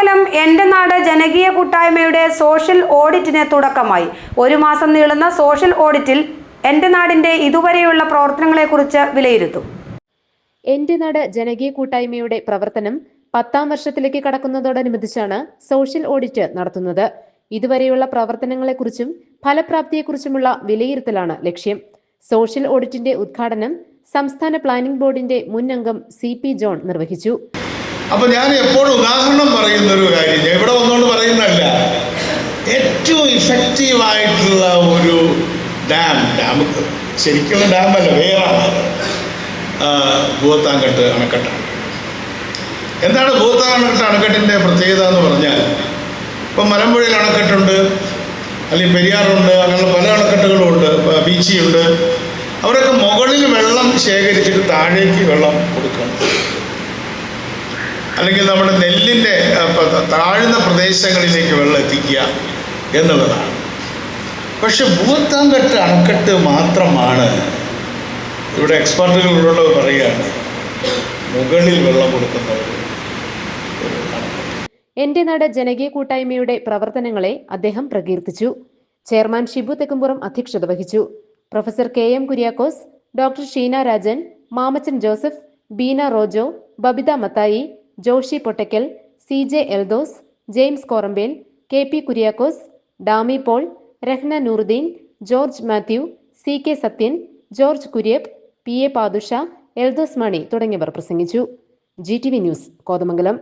കോതമംഗലം എന്റെ നാട് ജനകീയ കൂട്ടായ്മയുടെ സോഷ്യൽ ഓഡിറ്റിന് തുടക്കമായി. ഒരു മാസം നീളുന്ന സോഷ്യൽ ഓഡിറ്റിൽ എന്റെ നാടിന്റെ ഇതുവരെയുള്ള പ്രവർത്തനങ്ങളെക്കുറിച്ച് വിലയിരുത്തും. എന്റെ നാട് ജനകീയ കൂട്ടായ്മയുടെ പ്രവർത്തനം പത്താം വർഷത്തിലേക്ക് കടക്കുന്നതോടനുബന്ധിച്ചാണ് സോഷ്യൽ ഓഡിറ്റ് നടത്തുന്നത്. ഇതുവരെയുള്ള പ്രവർത്തനങ്ങളെക്കുറിച്ചും ഫലപ്രാപ്തിയെക്കുറിച്ചുമുള്ള വിലയിരുത്തലാണ് ലക്ഷ്യം. സോഷ്യൽ ഓഡിറ്റിന്റെ ഉദ്ഘാടനം സംസ്ഥാന പ്ലാനിംഗ് ബോർഡിന്റെ മുൻ അംഗം സി പി ജോൺ നിർവഹിച്ചു. അപ്പൊ ഞാൻ എപ്പോഴും ഉദാഹരണം പറയുന്ന ഒരു കാര്യം. ഞാൻ ഇവിടെ വന്നുകൊണ്ട് പറയുന്നതല്ല. ഏറ്റവും ഇഫക്റ്റീവായിട്ടുള്ള ഒരു ഡാം ഡാം ശരിക്കുള്ള ഡാമല്ല വേറാണ് ഭൂത്താങ്കട്ട് അണക്കെട്ടാണ് എന്താണ് ഭൂത്താങ്കട്ട് അണക്കെട്ടിന്റെ പ്രത്യേകത എന്ന് പറഞ്ഞാൽ ഇപ്പം മലമ്പുഴയിൽ അണക്കെട്ടുണ്ട് അല്ലെങ്കിൽ പെരിയാറുണ്ട് അങ്ങനെയുള്ള പല അണക്കെട്ടുകളും ഉണ്ട് ബീച്ചിയുണ്ട്. അവരൊക്കെ മുകളിൽ വെള്ളം ശേഖരിച്ചിട്ട് താഴേക്ക് വെള്ളം കൊടുക്കണം. അല്ലെങ്കിൽ നമ്മുടെ നെല്ലിന്റെ താഴ്ന്ന പ്രദേശങ്ങളിലേക്ക് വെള്ളം എത്തിക്കുക എന്നുള്ളതാണ്. പക്ഷെ ഭൂത്താങ്കട്ട് അണക്കെട്ട് മാത്രമാണ് ഇവിടെ എക്സ്പെർട്ടുകളുള്ളത് പറയുകയാണ് മുകളിൽ വെള്ളം കൊടുക്കുന്നത് എന്റെ നാട് ജനകീയ കൂട്ടായ്മയുടെ പ്രവർത്തനങ്ങളെ അദ്ദേഹം പ്രകീർത്തിച്ചു. ചെയർമാൻ ഷിബു തെക്കുംപുറം അധ്യക്ഷത വഹിച്ചു. Professor K M Kuriakose doctor Sheena Rajan Mamachan Joseph Beena Rojo Babitha Mathai Joshy Pottakkal C J Eldhose James Korambel K P Kuriakose Dami Paul Rahna Nooruddin George Mathew C K Sathyan George Kuriappu P A Padusha Eldhose Mani തുടങ്ങിയവർ പ്രസംഗിച്ചു. G T V news Kothamangalam.